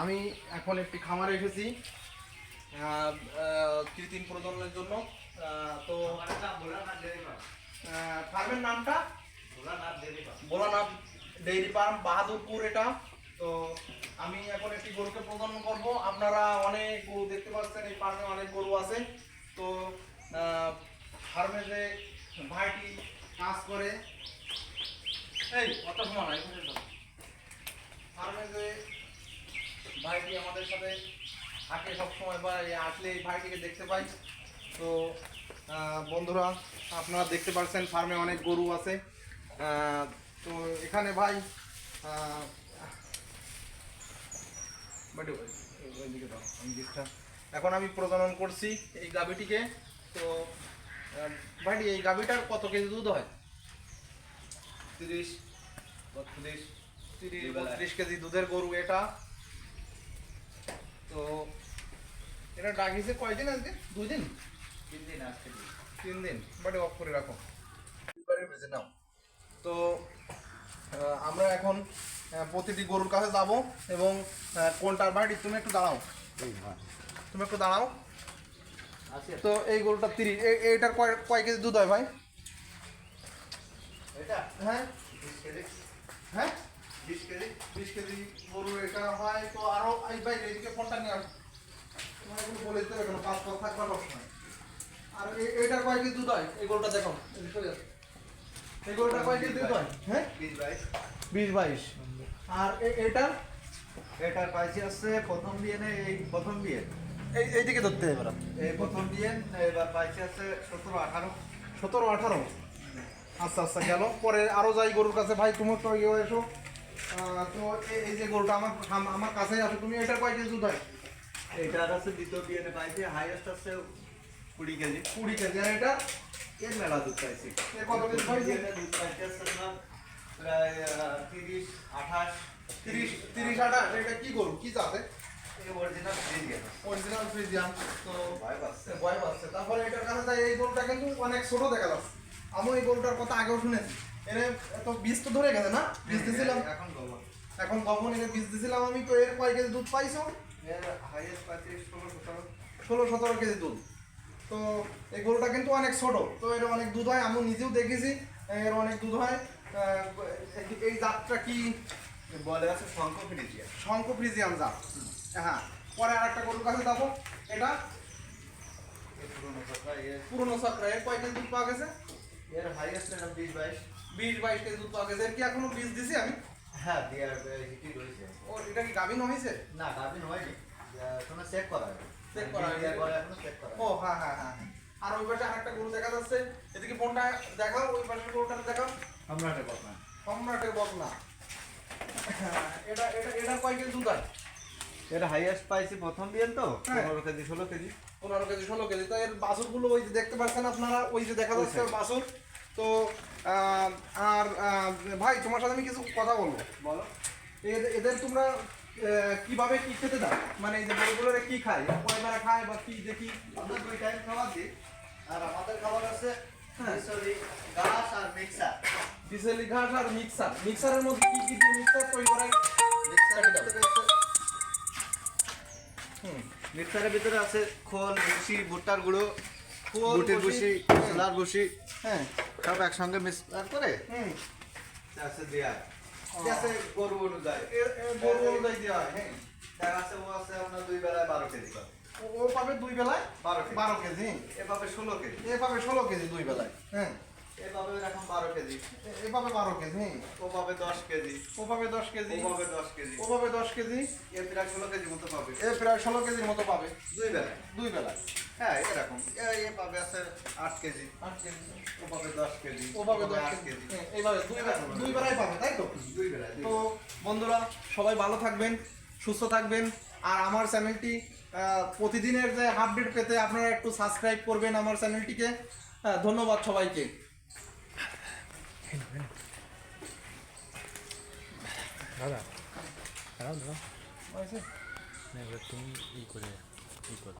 আমি এখন একটি খামারে এসেছি। কৃত্রিম প্রজননের জন্য। তো ফার্মের নামটা? ভোলানাথ ডেইরি ফার্ম, বাহাদুরপুর এটা। তো, আমি এখন একটি গরুকে প্রদান করব। আপনারা অনেক গরু দেখতে পাচ্ছেন, এই ফার্মে অনেক গরু আছে। তো ফার্মে যে ভাইটি কাজ করে, এই অত সময় ফার্মে যে ভাইটি আমাদের সাথে থাকে সবসময় বা আসলে এই ভাইটিকে দেখতে পাই। তো বন্ধুরা আপনারা দেখতে পাচ্ছেন ফার্মে অনেক গরু আছে। তো এখানে ভাই। এখন আমি প্রজনন করছি এই গাভীটিকে। তো ভাইটি এই গাভীটার কত কেজি দুধ হয়? তিরিশ বত্রিশ তিরিশ। বত্রিশ কেজি দুধের গরু এটা তো এটা ডাকিছে কয়দিন আজকে? দুই দিন তিন দিন আজকে তিন দিন বাটে অফ করে রাখো। বেজে নাও। তো আমরা এখন প্রতিটি গরুর কাছে যাব এবং কোনটার বাড়ি তুমি একটু দাঁড়াও। তুমি একটু দাঁড়াও। তো এই গরুটা তিরিশ এই- এইটার কয় কয় কেজি দুধ হয় ভাই? এটা? হ্যাঁ? বিশ কেজি। হ্যাঁ? বিশ কেজি। বিশ কেজি গরু এটা হয় তো আরও এই ভাই এদিকে ফোনটা নিয়ে বলে দিতে হবে পাঁচ পাঁচ থাকবার সবসময় আর এইটার কয় দুধ হয়? এই দেখো। এই কয় দুধ হয়? হ্যাঁ? বিশ বাইশ। বিশ বাইশ। আর এটা এটার পাইছি আসছে প্রথম বিয়ে এই প্রথম বিয়ে। এই এইদিকে ধরতে এবার। এই প্রথম বিয়ে এবার পাইছি আসছে সতেরো আঠারো। সতেরো আঠারো? আচ্ছা আচ্ছা গেল। পরে আরও যাই গরুর কাছে। ভাই তুমি তো ইয়ে এসো তো এই যে গরুটা আমার আমার কাছে আসো তুমি এটার কয় কেজি দুধ হয়? এটার আছে দ্বিতীয় বিয়ে পাইছি হাইয়েস্ট আছে কুড়ি কেজি। কুড়ি কেজি আর এটা এর মেলা দুধ পাইছি। কত কেজি পাইছে? দুধ পাইছি আসছে তোমার প্রায় তিরিশ আঠাশ। তিরিশ তিরিশ আটা এটা কি গরু? কি জাতে অরিজিনাল ফ্রিজিয়ান অরিজিনাল ফ্রিজিয়ান তো ভয় পাচ্ছে। ভয় পাচ্ছে। তারপরে এটার কাছে যাই এই গরুটা কিন্তু অনেক ছোট দেখা যাচ্ছে। আমি এই গরুটার কথা আগেও শুনেছি। এর তো বীজ তো ধরে গেছে না? বীজ দিছিলাম। এখন গোবর এখন কখন এর বীজ দিছিলাম আমি তো এর কয় কেজি দুধ পাইছো? এর পাইছি ষোলো সতেরো। কেজি দুধ। তো এই গরুটা কিন্তু অনেক ছোট তো এর অনেক দুধ হয় আমি নিজেও দেখেছি এর অনেক দুধ হয়। এই- জাতটা কি? বলে আছে শঙ্খ ফ্রিজিয়ান। জাত। হ্যাঁ পরে আর একটা গরুর কাছে যাব। এটা পুরোনো কথা এর পুরনো চক্র এর কয় কেজি দুধ পাওয়া গেছে? এর হাইয়েস্ট এটা বিশ বাইশ। বিশ বাইশ কেজি দুধ পাওয়া গেছে। এর কি এখনও বীজ দিছি আমি? হ্যাঁ দেওয়ার হিটি রয়েছে। ও এটা কি গাভিন হয়েছে? না গাভিন হয়নি। তোমার চেক করা চেক করা ও হ্যাঁ হ্যাঁ হ্যাঁ হ্যাঁ। আর ওই পাশে আরেকটা গরু দেখা যাচ্ছে। এদিকে ফোনটা দেখাও ওই পাশের গরুটা দেখাও। আমরা একটা কথা সম্রাটের বকনা এটা এটা এটা কয় কেজি দুধ হয়? এর হাইয়েস্ট পাইছি প্রথম বিয়েন তো হ্যাঁ। পনেরো কেজি ষোলো কেজি। পনেরো কেজি ষোলো কেজি। তো এর বাছুরগুলো ওই যে দেখতে পাচ্ছেন আপনারা ওই যে দেখা যাচ্ছে বাছুর। তো আহ, আর আহ, ভাই তোমার সাথে আমি কিছু কথা বলব। বলো। এদের এদের তোমরা কীভাবে কি খেতে দাও? মানে এই যে গরুগুলোর কি খায়? কয়বার খায় বা কি দেখি আমরা দুই টাইম খাবার দিই। আর আমাদের খাবার আছে। ঘাস আর মিক্সার। বিসেলি ঘাস আর মিক্সার। মিক্সারের মধ্যে কি কি দিয়ে মিক্সার তৈরি করায় ভিতরে আছে হুম। মিক্সারের ভিতরে আছে খোল ভুসি ভুট্টার গুঁড়ো খোল, বুটের ভুসি, ভুসি। ছোলার ভুসি। হ্যাঁ। সব একসঙ্গে মিক্সার করে। হুম। আছে দেয়া ও। আছে গরু অনুযায়ী। এর গরু অনুযায়ী দেওয়া হয় হ্যাঁ। তার আছে ও আছে আপনার দুই বেলায় বারো কেজি পাবে। ও- পাবে দুই বেলায়? বারো কেজি। বারো কেজি। এ পাবে ষোলো কেজি। এ পাবে ষোলো কেজি দুই বেলায় হ্যাঁ। এ পাবে এখন বারো কেজি। এ- এ পাবে বারো কেজি হ্যাঁ। ও পাবে দশ কেজি। ও পাবে দশ কেজি। ও পাবে দশ কেজি। ও পাবে দশ কেজি। এ প্রায় ষোলো কেজি মতো পাবে। এ প্রায় ষোলো কেজির মতো পাবে। দুই বেলায়। দুই বেলায়। হ্যাঁ এরকম। এ এ পাবে আছে আট কেজি। আট কেজি। ও পাবে দশ কেজি ও পাবে দশ কেজি। হ্যাঁ, এইভাবে দুই দুই বেলায় পাবে তাই তো? দুই বেলায় তো বন্ধুরা সবাই ভালো থাকবেন সুস্থ থাকবেন। আর আমার চ্যানেলটি প্রতিদিনের যে আপডেট পেতে আপনারা একটু সাবস্ক্রাইব করবেন আমার চ্যানেলটিকে। হ্যাঁ, ধন্যবাদ সবাইকে। দাদা দাঁড়াও তুমি ই করে ই করো।